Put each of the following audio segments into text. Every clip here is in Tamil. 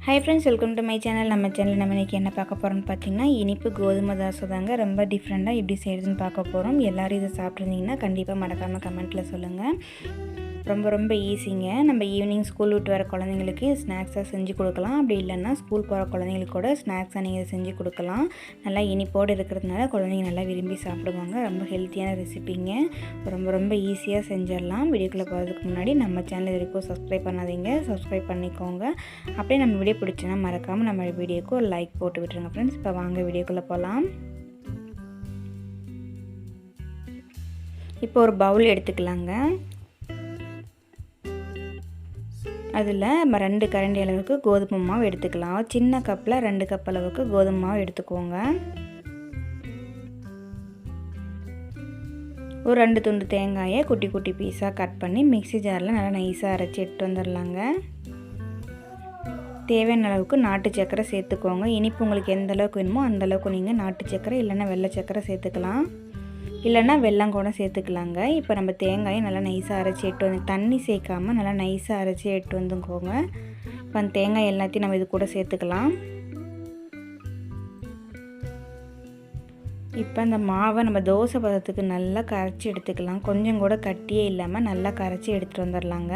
Hi friends welcome to my channel நம்ம சேனல் நம்ம இன்றைக்கி என்ன பார்க்க போகிறோம்னு பார்த்தீங்கன்னா இனிப்பு கோதுமை தோசை தாங்க ரொம்ப டிஃப்ரெண்ட்டாக எப்படி செய்கிறதுன்னு பார்க்க போகிறோம் எல்லோரும் இதை சாப்பிட்ருந்தீங்கன்னா கண்டிப்பாக மறக்காமல் கமெண்ட்டில் சொல்லுங்கள் ரொம்ப ரொம்ப ஈஸிங்க நம்ம ஈவினிங் ஸ்கூல் விட்டு வர குழந்தைங்களுக்கு ஸ்நாக்ஸாக செஞ்சு கொடுக்கலாம். அப்படி இல்லைன்னா ஸ்கூல் போகிற குழந்தைங்களுக்கு கூட ஸ்நாக்ஸாக நீங்கள் செஞ்சு கொடுக்கலாம். நல்லா இனிப்போடு இருக்கிறதுனால குழந்தைங்க நல்லா விரும்பி சாப்பிடுவாங்க. ரொம்ப ஹெல்த்தியான ரெசிபிங்க ரொம்ப ரொம்ப ஈஸியாக செஞ்சிடலாம். வீடியோக்குள்ளே போகிறதுக்கு முன்னாடி நம்ம சேனல் வரைக்கும் சப்ஸ்கிரைப் பண்ணாதீங்க. சப்ஸ்கிரைப் பண்ணிக்கோங்க. அப்படியே நம்ம வீடியோ பிடிச்சோன்னா மறக்காமல் நம்ம வீடியோக்கு ஒரு லைக் போட்டு விட்டுருங்க ஃப்ரெண்ட்ஸ் இப்போ வாங்க வீடியோக்குள்ளே போகலாம் இப்போ ஒரு பவுல் எடுத்துக்கலாங்க. அதில் நம்ம ரெண்டு கரண்டி அளவுக்கு கோதுமை மாவு எடுத்துக்கலாம். சின்ன கப்பில் ரெண்டு கப் அளவுக்கு கோதுமை மாவு எடுத்துக்கோங்க. ஒரு ரெண்டு துண்டு தேங்காயை குட்டி குட்டி பீஸாக கட் பண்ணி மிக்சி ஜாரில் நல்லா நைஸாக அரைச்சி எடுத்து வந்துடலாங்க. தேவையான அளவுக்கு நாட்டு சக்கரை சேர்த்துக்கோங்க. இனிப்பு உங்களுக்கு எந்த அளவுக்கு வேணுமோ அந்த அளவுக்கு நீங்கள் நாட்டு சக்கரை இல்லைன்னா வெள்ளை சக்கரை சேர்த்துக்கலாம். இல்லைன்னா வெள்ளம் கூட சேர்த்துக்கலாங்க. இப்போ நம்ம தேங்காயை நல்லா நைஸாக அரைச்சி எட்டு வந்து தண்ணி சேர்க்காமல் நல்லா நைஸாக அரைச்சி எட்டு வந்துக்கோங்க. இப்போ அந்த தேங்காய் எல்லாத்தையும் நம்ம இது கூட சேர்த்துக்கலாம். இப்போ அந்த மாவை நம்ம தோசை பதத்துக்கு நல்லா கரைச்சி எடுத்துக்கலாம். கொஞ்சம் கூட கட்டியே இல்லாமல் நல்லா கரைச்சி எடுத்துகிட்டு வந்துடலாங்க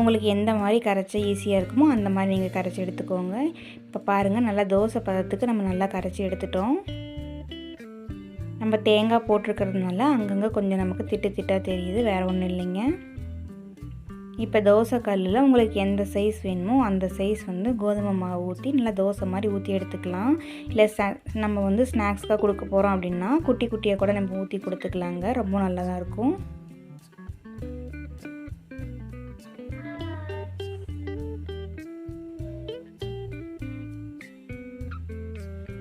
உங்களுக்கு எந்த மாதிரி கரைச்சா ஈஸியாக இருக்குமோ அந்த மாதிரி நீங்கள் கரைச்சி எடுத்துக்கோங்க. இப்போ பாருங்கள் நல்லா தோசை பதத்துக்கு நம்ம நல்லா கரைச்சி எடுத்துட்டோம். நம்ம தேங்காய் போட்டிருக்கிறதுனால அங்கங்கே கொஞ்சம் நமக்கு திட்டு திட்டாக தெரியுது வேறு ஒன்றும் இல்லைங்க. இப்போ தோசை கல்லில் உங்களுக்கு எந்த சைஸ் வேணுமோ அந்த சைஸ் வந்து கோதுமை மாவு ஊற்றி நல்லா தோசை மாதிரி ஊற்றி எடுத்துக்கலாம். இல்லை நம்ம வந்து ஸ்நாக்ஸ்க்காக கொடுக்க போகிறோம் அப்படின்னா குட்டி குட்டியாக கூட நம்ம ஊற்றி கொடுத்துக்கலாங்க ரொம்ப நல்லா தான் இருக்கும்.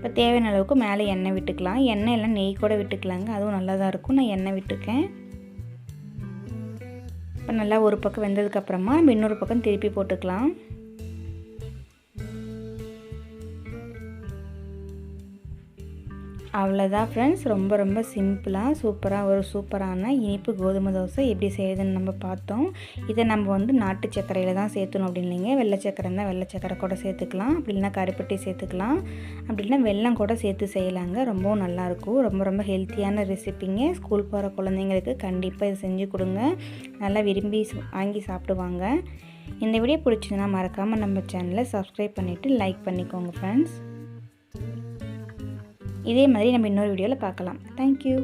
இப்போ தேவையான அளவுக்கு மேலே எண்ணெய் விட்டுக்கலாம். எண்ணெய் எல்லாம் நெய் கூட விட்டுக்கலாங்க. அதுவும் நல்லா தான் இருக்கும். நான் எண்ணெய் விட்டுருக்கேன். இப்போ நல்லா ஒரு பக்கம் வெந்ததுக்கப்புறமா நம்ம இன்னொரு பக்கம் திருப்பி போட்டுக்கலாம். அவ்வளோதான் ஃப்ரெண்ட்ஸ் ரொம்ப ரொம்ப சிம்பிளாக சூப்பராக ஒரு சூப்பரான இனிப்பு கோதுமை தோசை எப்படி செய்யுதுன்னு நம்ம பார்த்தோம். இதை நம்ம வந்து நாட்டு சர்க்கரையில் தான் சேர்த்தணும் அப்படின்னு இல்லைங்க. வெள்ளை சக்கரை இருந்தால் வெள்ளை சக்கரை கூட சேர்த்துக்கலாம். அப்படி இல்லைனா கருப்பட்டி சேர்த்துக்கலாம். அப்படி இல்லைனா வெள்ளம் கூட சேர்த்து செய்யலாங்க. ரொம்பவும் நல்லாயிருக்கும் ரொம்ப ரொம்ப ஹெல்த்தியான ரெசிப்பிங்க ஸ்கூல் போகிற குழந்தைங்களுக்கு கண்டிப்பாக இதை செஞ்சு கொடுங்க. நல்லா விரும்பி வாங்கி சாப்பிடுவாங்க. இந்த வீடியோ பிடிச்சதுன்னா மறக்காமல் நம்ம சேனலை சப்ஸ்கிரைப் பண்ணிவிட்டு லைக் பண்ணிக்கோங்க ஃப்ரெண்ட்ஸ் இதே மாதிரி நம்ம இன்னொரு வீடியோவில் பார்க்கலாம். தேங்க்யூ